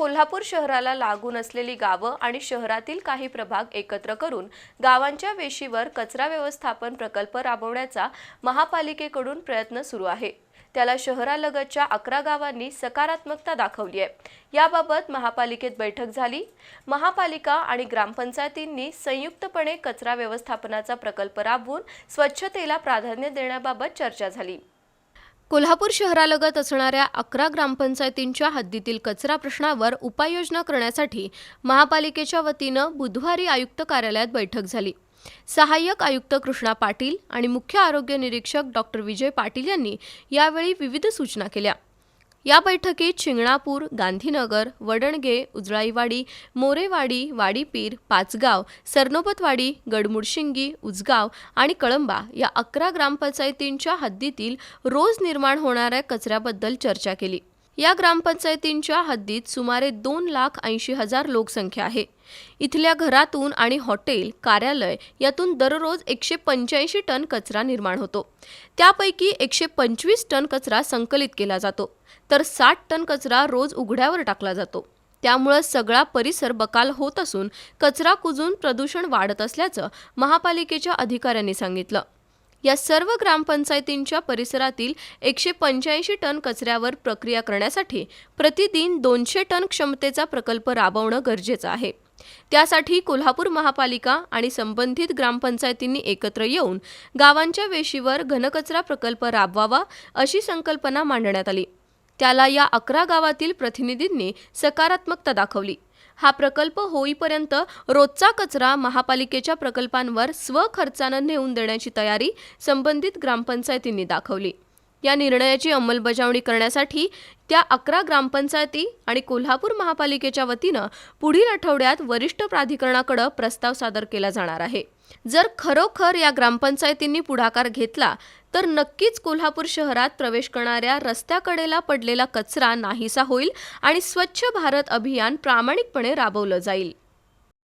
कोल्हापूर शहराला लागून असलेली गावं आणि शहरातील काही प्रभाग एकत्र करून गावांच्या वेशीवर कचरा व्यवस्थापन प्रकल्प राबवण्याचा महापालिकेकडून प्रयत्न सुरू आहे. त्याला शहरालगतच्या अकरा गावांनी सकारात्मकता दाखवली आहे. याबाबत महापालिकेत बैठक झाली. महापालिका आणि ग्रामपंचायतींनी संयुक्तपणे कचरा व्यवस्थापनाचा प्रकल्प राबवून स्वच्छतेला प्राधान्य देण्याबाबत चर्चा झाली. कोल्हापूर शहरालगत असणाऱ्या अकरा ग्रामपंचायतींच्या हद्दीतील कचरा प्रश्नावर उपाययोजना करण्यासाठी महापालिकेच्या वतीनं बुधवारी आयुक्त कार्यालयात बैठक झाली. सहाय्यक आयुक्त कृष्णा पाटील आणि मुख्य आरोग्य निरीक्षक डॉक्टर विजय पाटील यांनी यावेळी विविध सूचना केल्या. या बैठकीत शिंगणापूर गांधीनगर वडणगे उजळाईवाडी मोरेवाडी वाडीपीर पाचगाव सरनोबतवाडी गडमुडशिंगी उजगाव आणि कळंबा या अकरा ग्रामपंचायतींच्या हद्दीतील रोज निर्माण होणाऱ्या कचऱ्याबद्दल चर्चा केली. या ग्रामपंचायतींच्या हद्दीत सुमारे दोन लाख ऐंशी हजार लोकसंख्या आहे. इथल्या घरातून आणि हॉटेल कार्यालय यातून दररोज एकशे पंच्याऐंशी टन कचरा निर्माण होतो. त्यापैकी एकशे पंचवीस टन कचरा संकलित केला जातो तर साठ टन कचरा रोज उघड्यावर टाकला जातो. त्यामुळं सगळा परिसर बकाल होत असून कचरा कुजून प्रदूषण वाढत असल्याचं महापालिकेच्या अधिकाऱ्यांनी सांगितलं. या सर्व ग्रामपंचायतींच्या परिसरातील एकशे पंच्याऐंशी टन कचऱ्यावर प्रक्रिया करण्यासाठी प्रतिदिन दोनशे टन क्षमतेचा प्रकल्प राबवणं गरजेचं आहे. त्यासाठी कोल्हापूर महापालिका आणि संबंधित ग्रामपंचायतींनी एकत्र येऊन गावांच्या वेशीवर घनकचरा प्रकल्प राबवावा अशी संकल्पना मांडण्यात आली. त्याला या अकरा गावातील प्रतिनिधींनी सकारात्मकता दाखवली. हा प्रकल्प होईपर्यंत रोजचा कचरा महापालिकेच्या प्रकल्पांवर स्वखर्चानं नेऊन देण्याची तयारी संबंधित ग्रामपंचायतींनी दाखवली. या निर्णयाची अंमलबजावणी करण्यासाठी त्या अकरा ग्रामपंचायती आणि कोल्हापूर महापालिकेच्या वतीनं पुढील आठवड्यात वरिष्ठ प्राधिकरणाकडे प्रस्ताव सादर केला जाणार आहे. जर खरोखर या ग्रामपंचायतींनी पुढाकार घेतला तर नक्कीच कोल्हापूर शहरात प्रवेश करणाऱ्या रस्त्याकडेला पडलेला कचरा नाहीसा होईल आणि स्वच्छ भारत अभियान प्रामाणिकपणे राबवलं जाईल.